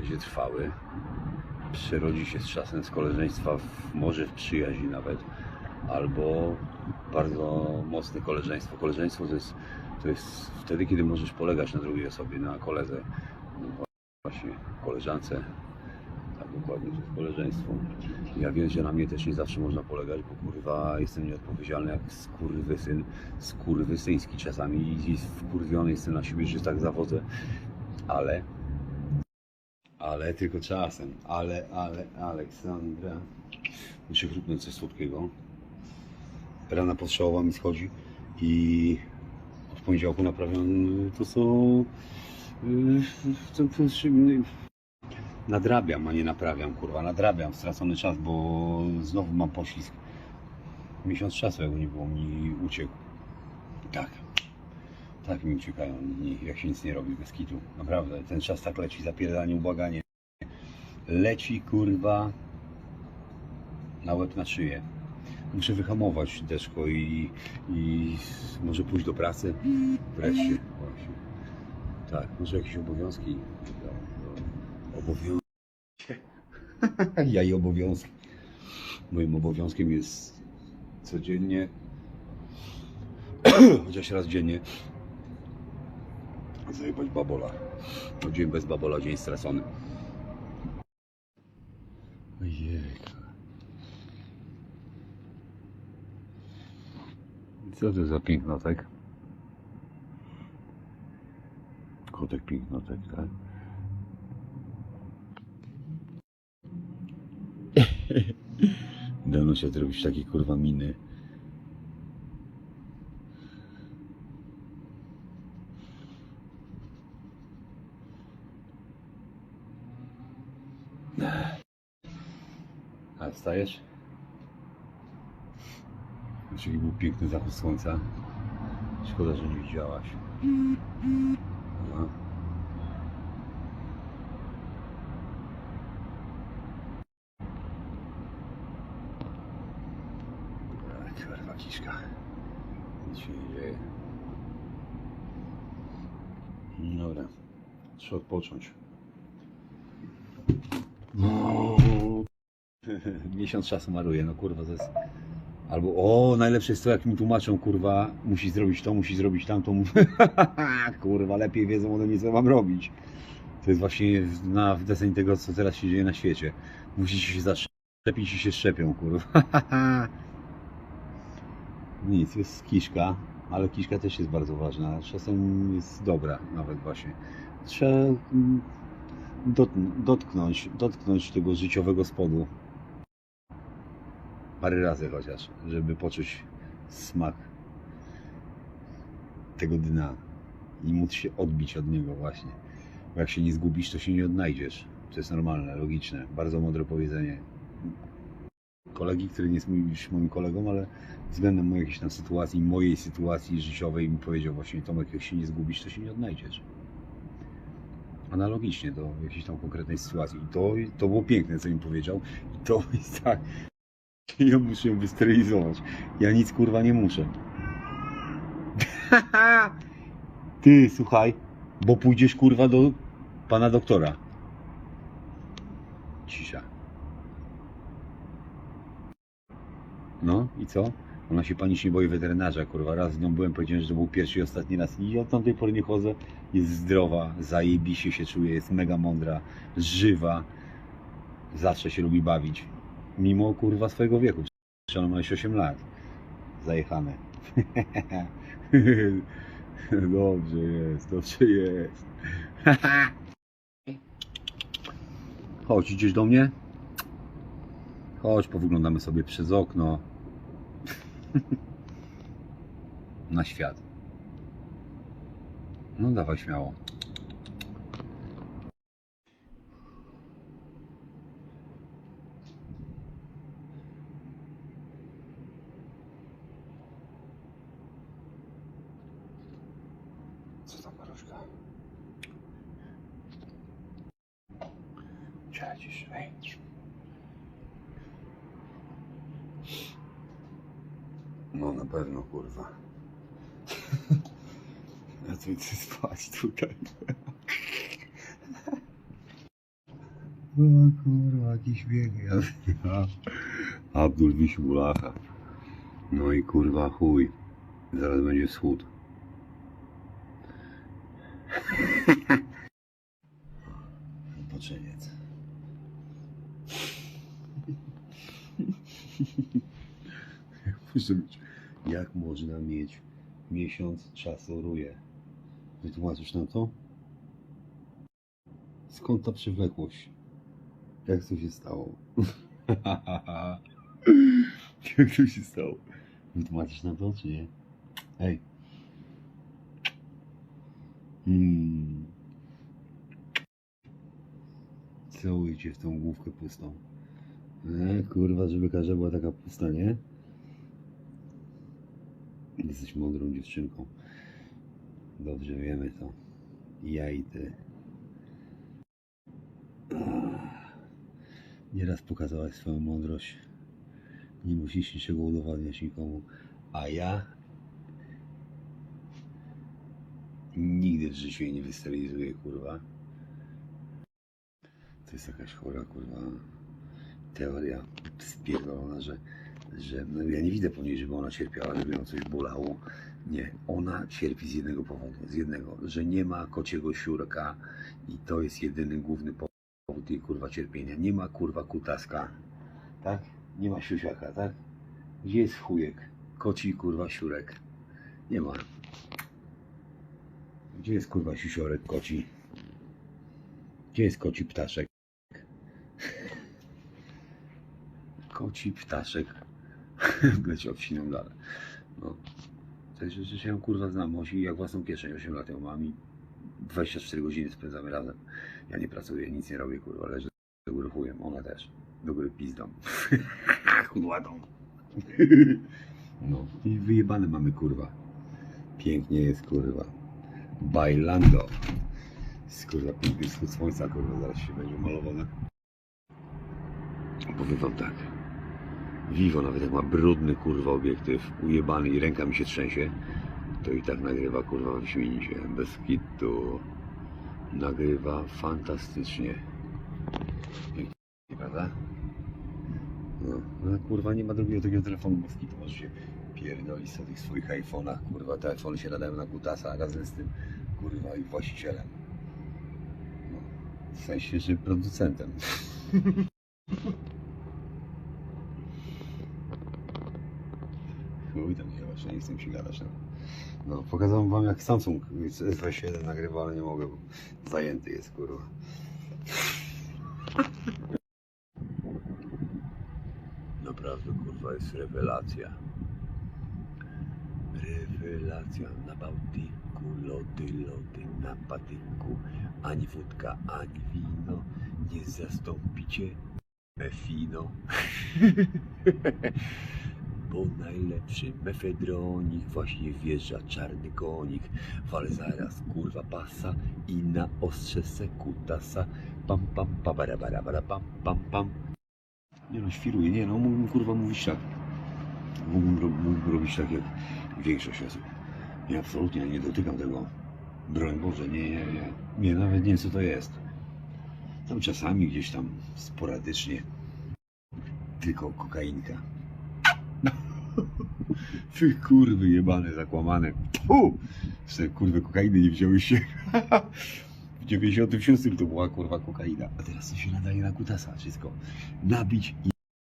będzie trwały. Przerodzi się z czasem z koleżeństwa, w, może w przyjaźń nawet, albo bardzo mocne koleżeństwo. Koleżeństwo to jest, to jest wtedy, kiedy możesz polegać na drugiej osobie, na koledze, no właśnie koleżance. Tak dokładnie, to jest koleżeństwo. Ja wiem, że na mnie też nie zawsze można polegać, bo kurwa jestem nieodpowiedzialny jak skurwysyn, skurwysyński czasami i wkurwiony jestem na siebie, że tak zawodzę, ale ale tylko czasem, ale, ale, Aleksandra muszę chrupnąć coś słodkiego rana postrzałowa mi schodzi i od poniedziałku naprawiam to, co yy, to, to, yy, nadrabiam, a nie naprawiam, kurwa, nadrabiam stracony czas, bo znowu mam poślizg. Miesiąc czasu, jakby nie było, mi uciekł. Tak, tak mi uciekają dni, jak się nic nie robi bez kitu. Naprawdę, ten czas tak leci, zapierdanie, ubłaganie. Leci, kurwa, na łeb na szyję. Muszę wyhamować deszko i, i może pójść do pracy. Wreszcie, właśnie. Tak, może jakieś obowiązki. Obowiązki. ja i obowiązki. Moim obowiązkiem jest codziennie, chociaż raz dziennie, zajebać babola. No, dzień bez babola, dzień stracony. Co to za pięknotek? Kotek pięknotek, tak? Dawno się robić takie kurwa miny. A wstajesz? Czyli był piękny zachód słońca. Szkoda, że nie widziałaś. Ach, Kurwa kiszka. Nic się nie dzieje. Dobra. Trzeba odpocząć. No. Miesiąc czasu maruje, no kurwa, to jest... Albo, o, najlepsze jest to, jak mi tłumaczą, kurwa, musi zrobić to, musi zrobić tamto. kurwa, lepiej wiedzą ode mnie, co mam robić. To jest właśnie na w deseń tego, co teraz się dzieje na świecie. Musicie się zaszczepić i się szczepią, kurwa. Nic, jest kiszka, ale kiszka też jest bardzo ważna. Czasem jest dobra nawet właśnie. Trzeba mm, dot- dotknąć, dotknąć tego życiowego spodu parę razy chociaż, żeby poczuć smak tego dna i móc się odbić od niego właśnie. Bo jak się nie zgubisz, to się nie odnajdziesz. To jest normalne, logiczne. Bardzo mądre powiedzenie. Kolegi, który nie jest moim, kolegą, ale względem mojej jakiejś tam sytuacji, mojej sytuacji życiowej mi powiedział właśnie Tomek, jak się nie zgubisz, to się nie odnajdziesz. Analogicznie do jakiejś tam konkretnej sytuacji. I to, to było piękne, co mi powiedział. I to jest tak, ja muszę ją wysterylizować. Ja nic kurwa nie muszę. Ty, słuchaj, bo pójdziesz kurwa do pana doktora. Cisza. No i co? Ona się pani nie boi weterynarza, kurwa. Raz z nią byłem, powiedziałem, że to był pierwszy i ostatni raz. I od tamtej pory nie chodzę. Jest zdrowa, zajebiście się czuje, jest mega mądra, żywa. Zawsze się lubi bawić mimo kurwa swojego wieku. Ona ma już 8 lat. Zajechane. dobrze jest, dobrze jest. Chodź, idziesz do mnie? Chodź, powyglądamy sobie przez okno. Na świat. No dawaj śmiało. Co tam, Maruszka? Cześć, ej. No pewno, kurwa. Ja tu chcę spać tutaj. O kurwa, jaki śmiech. Ja, Abdul Wisiulacha. No i kurwa chuj. Zaraz będzie wschód. Poczeniec. Jak może być? Można mieć miesiąc czasu ruje? Wytłumaczysz nam to? Skąd ta przewlekłość? Jak to się stało? Jak to się stało? Wytłumaczysz nam to, czy nie? Hej. Hmm. Całuję cię w tą główkę pustą. E, kurwa, żeby każda była taka pusta, nie? Jesteś mądrą dziewczynką. Dobrze wiemy to. Ja i ty. Nieraz pokazałaś swoją mądrość. Nie musisz niczego udowadniać nikomu. A ja nigdy w życiu jej nie wysterylizuję, kurwa. To jest jakaś chora, kurwa, teoria spierdolona, że, że no ja nie widzę po niej, żeby ona cierpiała, żeby ją coś bolało. Nie, ona cierpi z jednego powodu, z jednego, że nie ma kociego siurka i to jest jedyny główny powód jej kurwa cierpienia. Nie ma kurwa kutaska, tak? Nie ma siusiaka, tak? Gdzie jest chujek? Koci kurwa siurek. Nie ma. Gdzie jest kurwa siusiorek koci? Gdzie jest koci ptaszek? Koci ptaszek leciał w siną dalej. No. Także że ją kurwa znam, Osi jak własną kieszeń, 8 lat ją mam i 24 godziny spędzamy razem. Ja nie pracuję, nic nie robię, kurwa, leżę do góry chujem, ona też. Do góry pizdą. Chudłatą. No i wyjebane mamy, kurwa. Pięknie jest, kurwa. Bailando. Jest, kurwa, piękny wschód słońca, kurwa, zaraz się będzie malowane. Powiem wam tak. Vivo nawet jak ma brudny kurwa obiektyw, ujebany i ręka mi się trzęsie, to i tak nagrywa kurwa wyśmienicie, bez kitu. Nagrywa fantastycznie. Prawda? No, no kurwa nie ma drugiego takiego telefonu bez kitu, możesz się pierdolić na tych swoich iPhone'ach, kurwa te iPhony się nadają na kutasa razem z tym kurwa ich właścicielem. No, w sensie, że producentem. Chuj tam nie właśnie nie chcę się gadać. No. no, pokazałem wam jak Samsung z S21 nagrywa, ale nie mogę, bo zajęty jest kurwa. Naprawdę kurwa jest rewelacja. Rewelacja na Bałtyku, lody, lody na patyku. Ani wódka, ani wino nie zastąpicie mefino. Bo najlepszy mefedronik właśnie wjeżdża czarny konik. Wale zaraz kurwa pasa i na ostrze sekutasa. Pam pam pabarabara pam pam pam. Nie no, świruje, nie no, mógłbym kurwa mówić tak. Mógłbym, mógłbym robić tak jak większość osób. Ja absolutnie nie dotykam tego. Broń Boże, nie, nie, nie. Nie, nawet nie co to jest. Tam czasami gdzieś tam sporadycznie tylko kokainka. Ty kurwy jebane, zakłamane. Pu! Że kurwy kokainy nie wzięłyście. W 96 to była kurwa kokaina. A teraz to się nadaje na kutasa wszystko. Nabić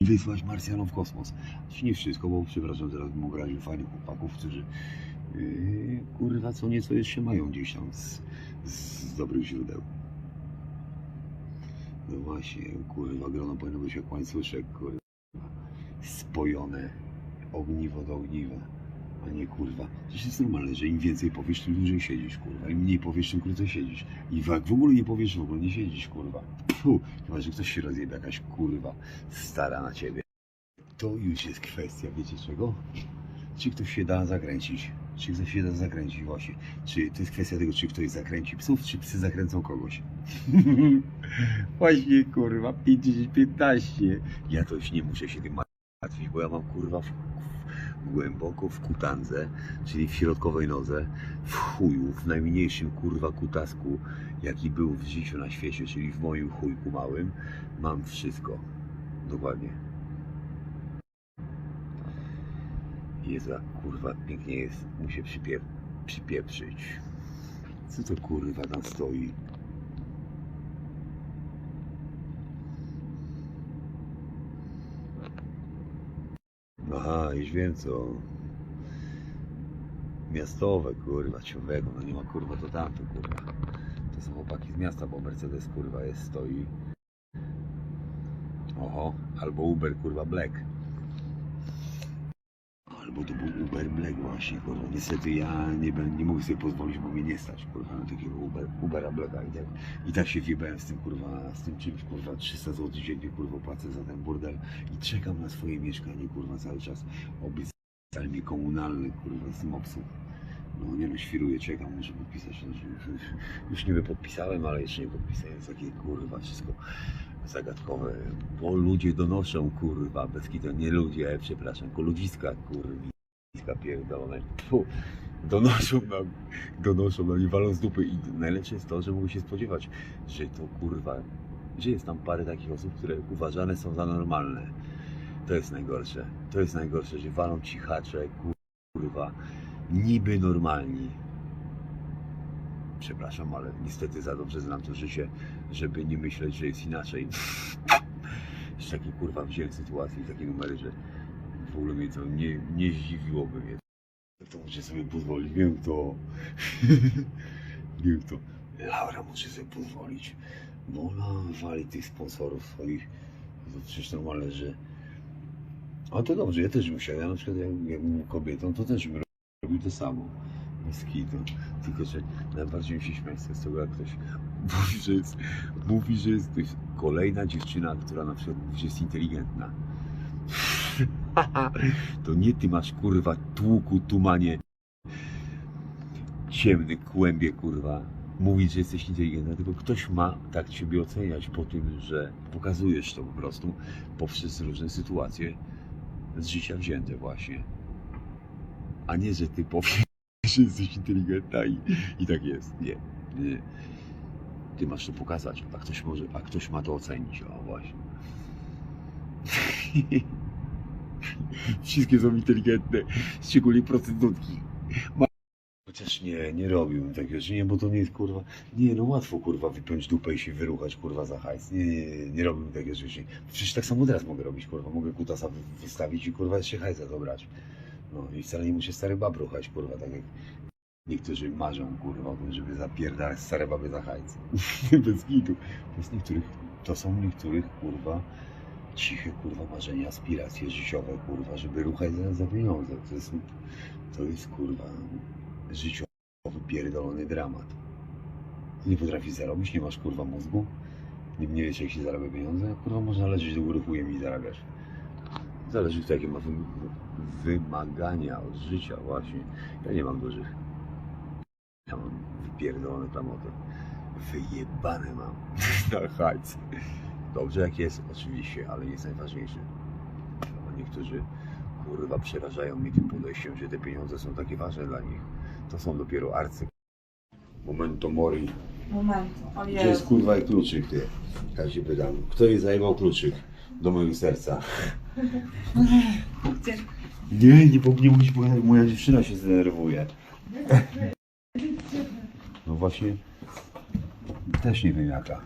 i wysłać Marsjanom w kosmos. Znaczy nie wszystko, bo przepraszam, teraz bym obraził fajnych chłopaków, którzy yy, kurwa co nieco jeszcze mają gdzieś tam z, z dobrych źródeł. No właśnie, kurwa, grono powinno być jak łańcuszek, kurwa. Spojone ogniwo do ogniwa, a nie kurwa. Przecież jest normalne, że im więcej powiesz, tym dłużej siedzisz, kurwa. Im mniej powiesz, tym krócej siedzisz. I jak w ogóle nie powiesz, w ogóle nie siedzisz, kurwa. Pfu, chyba, że ktoś się rozjebie, jakaś kurwa stara na ciebie. To już jest kwestia, wiecie czego? Czy ktoś się da zakręcić? Czy ktoś się da zakręcić właśnie? Czy to jest kwestia tego, czy ktoś zakręci psów, czy psy zakręcą kogoś? właśnie, kurwa, 50-15. Ja to już nie muszę się tym martwić, bo ja mam kurwa głęboko w kutandze, czyli w środkowej nodze, w chuju, w najmniejszym kurwa kutasku jaki był w życiu na świecie, czyli w moim chujku małym, mam wszystko. Dokładnie. Jezu, kurwa pięknie jest mu się przypier przypieprzyć. Co to kurwa tam stoi? Aha, już wiem co. Miastowe, kurwa, ciągłego, no nie ma kurwa to tamto, kurwa. To są chłopaki z miasta, bo Mercedes kurwa jest, stoi. Oho, albo Uber kurwa Black. Albo to był Uber Black właśnie, kurwa. Niestety ja nie, nie mogę sobie pozwolić, bo mnie nie stać, kurwa, na takiego Uber, Ubera Blacka i tak, i tak się wjebałem z tym, kurwa, z tym czymś, kurwa, 300 zł dziennie, kurwa, płacę za ten burdel i czekam na swoje mieszkanie, kurwa, cały czas. Obiecali mi komunalny, kurwa, z mopsu. No nie no, świruję, czekam, muszę podpisać. że- że- Już niby podpisałem, ale jeszcze nie podpisałem. Takie kurwa, wszystko zagadkowe. Bo ludzie donoszą, kurwa, bez kitu, nie ludzie, przepraszam, tylko ludziska, kurwiska pierdolone. Donoszą nam, donoszą nam i walą z dupy. I najlepsze jest to, że mogę się spodziewać, że to kurwa, że jest tam parę takich osób, które uważane są za normalne. To jest najgorsze. To jest najgorsze, że walą cichacze, kurwa, niby normalni. Przepraszam, ale niestety za dobrze znam to życie, żeby nie myśleć, że jest inaczej. Jeszcze takie kurwa wziąłem sytuację, takie numery, że w ogóle mnie to nie, nie zdziwiłoby mnie. To muszę sobie pozwolić, wiem to. wiem to. Laura muszę sobie pozwolić, bo ona wali tych sponsorów swoich. To przecież normalne, że... A to dobrze, ja też bym chciał. Ja na przykład jak, był kobietą, to też bym robił to samo. Bez że najbardziej mi się śmieje z tego, jak ktoś mówi, że jest, mówi, że jest kolejna dziewczyna, która na przykład mówi, że jest inteligentna. to nie ty masz kurwa tłuku, tumanie, ciemny kłębie kurwa. Mówić, że jesteś inteligentna, tylko ktoś ma tak ciebie oceniać po tym, że pokazujesz to po prostu poprzez różne sytuacje z życia wzięte właśnie. A nie, że ty powiesz, że jesteś inteligentna i, i tak jest. Nie, nie. Ty masz to pokazać, a ktoś może, a ktoś ma to ocenić. O właśnie. Wszystkie są inteligentne, szczególnie. Ma- Chociaż nie, nie robiłbym takiego rzeczy, nie, bo to nie jest kurwa. Nie, no łatwo kurwa wypiąć dupę i się wyruchać kurwa za hajs. Nie, nie, nie, nie robiłbym takiego rzeczy. Przecież tak samo teraz mogę robić kurwa. Mogę kutasa wy- wystawić i kurwa jeszcze hajsa dobrać. No i wcale nie muszę stary bab ruchać kurwa, tak jak niektórzy marzą kurwa o tym, żeby zapierdalać stare baby za hajs. Bez gitu. To, niektórych, to są niektórych kurwa ciche kurwa marzenia, aspiracje życiowe kurwa, żeby ruchać za, za pieniądze. To jest, to jest kurwa życiowy pierdolony dramat. Nie potrafisz zarobić, nie masz kurwa mózgu, nie, nie wiesz jak się zarabia pieniądze, kurwa można leżeć do góry chujem i zarabiać. Zależy kto jakie ma wy, wymagania od życia właśnie. Ja nie mam dużych. Ja mam wypierdolone klamoty. Wyjebane mam na hajc. Dobrze jak jest, oczywiście, ale nie jest najważniejsze. Bo niektórzy kurwa przerażają mnie tym podejściem, że te pieniądze są takie ważne dla nich. To są dopiero arcy. Momento mori. Moment, o Gdzie jest kurwa i kluczyk ty? Ja się pytam. Kto jej zajmował kluczyk do mojego serca? Nie, nie, po- nie mówić, bo moja dziewczyna się zdenerwuje. No właśnie, też nie wiem jaka.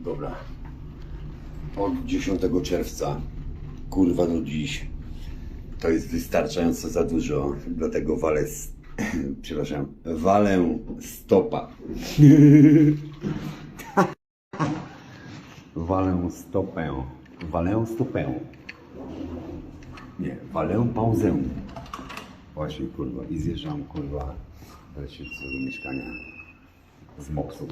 Dobra. Od 10 czerwca, kurwa do dziś, to jest wystarczająco za dużo, dlatego walę, przepraszam, walę stopa. walę stopę. Walę stopę. Nie, walę pauzę. Właśnie, kurwa, i zjeżdżam, kurwa, wreszcie do mieszkania z mopsu.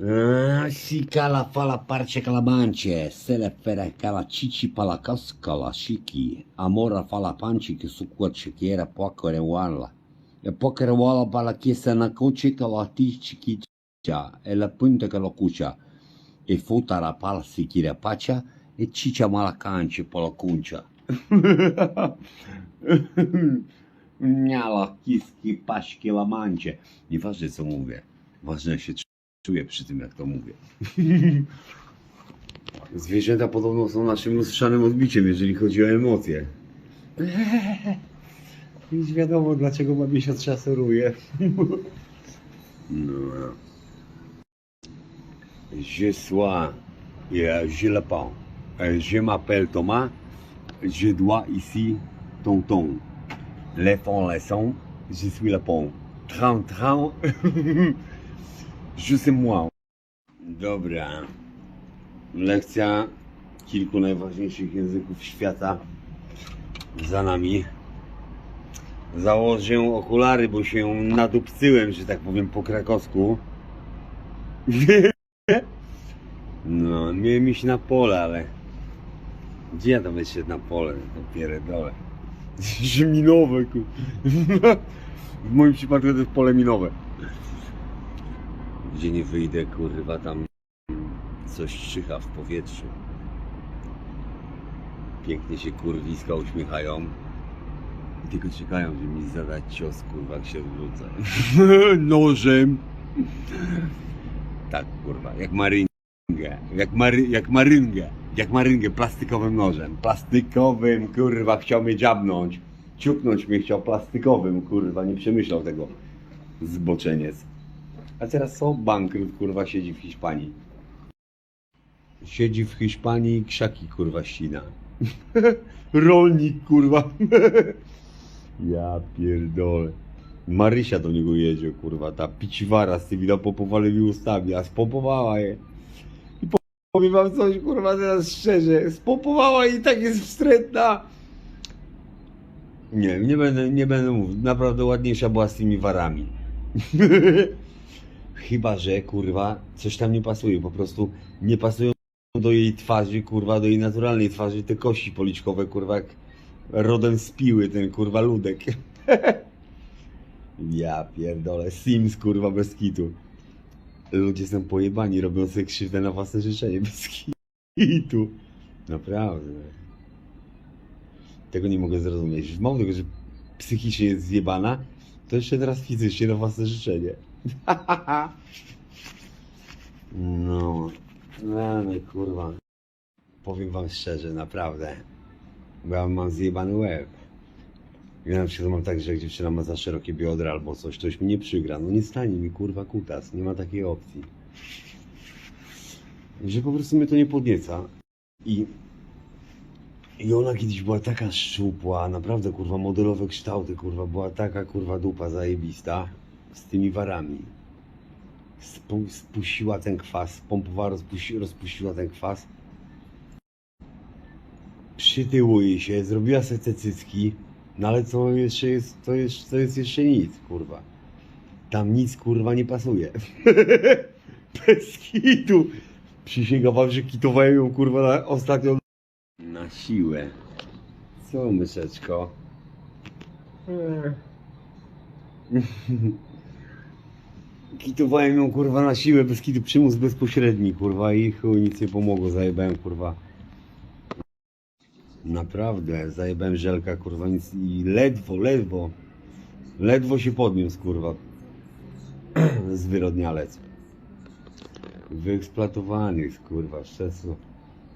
Ah, si cala fala parce calabancie, sele fere cala cici pala cascala chiqui, amora fala panci che su qua chiquiera poacere wala. E poacere wala pala chiesa na coche cala tici chicha, e la punta lo cucia, e futa la pala si chira pacia, e cicia mala canci pala cuncia. Miala, kiski, paśki, lamancie. Nieważne co mówię. Ważne się czuję przy tym jak to mówię. Zwierzęta podobno są naszym lustrzanym odbiciem, jeżeli chodzi o emocje. Już wiadomo dlaczego babie się trzasoruje. No. Je suis, et je le prends. Euh, Je m'appelle Thomas. Je dois ici tonton. Les fonds, les sons. Je suis le pont. Tran, tran. Je sais moi. Dobra. Lekcja kilku najważniejszych języków świata za nami. Założę okulary, bo się nadupcyłem, że tak powiem, po krakowsku. Iść na pole, ale... Gdzie ja tam jeszcze na pole? To pierdolę. Minowe, ku. W moim przypadku to jest pole minowe. Gdzie nie wyjdę, kurwa, tam coś czyha w powietrzu. Pięknie się kurwiska uśmiechają. Tylko czekają, żeby mi zadać cios, kurwa, jak się wrócę. Nożem. Tak, kurwa, jak maryngę. Jak, mary, jak maryngę. Jak maryngę plastykowym nożem. Plastikowym, kurwa, chciał mnie dziabnąć. Ciupnąć mnie chciał plastikowym, kurwa, nie przemyślał tego. Zboczeniec. A teraz co? Bankrut, kurwa, siedzi w Hiszpanii. Siedzi w Hiszpanii, krzaki, kurwa, ścina. Rolnik, kurwa. ja pierdolę. Marysia do niego jedzie, kurwa, ta piciwara z tymi napopowanymi ustami, a spompowała je. Powiem wam coś, kurwa, teraz szczerze, spompowała i tak jest wstrętna. Nie, nie będę, nie będę mówił, naprawdę ładniejsza była z tymi warami. Chyba, że, kurwa, coś tam nie pasuje, po prostu nie pasują do jej twarzy, kurwa, do jej naturalnej twarzy, te kości policzkowe, kurwa, jak rodem z piły, ten, kurwa, ludek. Ja pierdolę, Sims kurwa bez kitu. Ludzie są pojebani, robią sobie krzywdę na własne życzenie bez kitu. Naprawdę. Tego nie mogę zrozumieć. Mało tego, że psychicznie jest zjebana, to jeszcze teraz fizycznie na własne życzenie. No, no, no kurwa. Powiem wam szczerze, naprawdę. Bo ja mam zjebany łeb. Ja na przykład mam tak, że jak dziewczyna ma za szerokie biodra albo coś, to już mi nie przygra. No nie stanie mi kurwa kutas, nie ma takiej opcji. Że po prostu mnie to nie podnieca. I, I ona kiedyś była taka szczupła, naprawdę kurwa modelowe kształty, kurwa, była taka kurwa dupa zajebista z tymi warami. Spu, spuściła ten kwas, pompowała, rozpuści, rozpuściła ten kwas. Przytyło jej się, zrobiła sobie te cycki. No ale to jeszcze jest, to jest, to jest jeszcze nic, kurwa. Tam nic, kurwa, nie pasuje. Bez kitu. Przysięgam wam, że kitowałem ją, kurwa, na ostatnią... Na siłę. Co, myszeczko? Kitowałem ją, kurwa, na siłę, bez kitu, przymus bezpośredni, kurwa, i chuj, nic nie pomogło, zajebałem, kurwa. Naprawdę, zajebałem żelka, kurwa, nic i ledwo, ledwo, ledwo się podniósł, kurwa, zwyrodnialec. Wyeksploatowany kurwa, szczerze.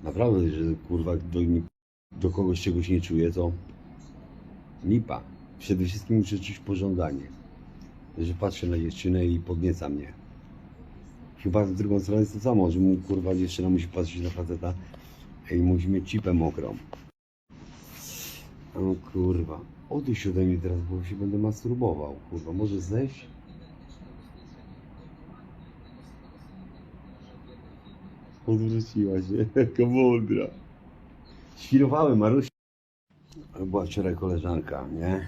Naprawdę, że, kurwa, do, do kogoś czegoś nie czuję, to lipa. Przede wszystkim muszę czuć pożądanie, że patrzę na dziewczynę i podnieca mnie. Chyba w drugą stronę jest to samo, że mu, kurwa, dziewczyna musi patrzeć na faceta i musi mieć cipę mokrą. O kurwa. Odejdź ode mnie teraz, bo się będę masturbował. Kurwa, może zejść? Odwróciła się, jaka mądra. Świrowałem Marusi. Była wczoraj koleżanka, nie?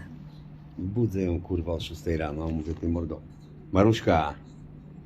Budzę ją kurwa o 6 rano, mówię ty mordo. Maruszka,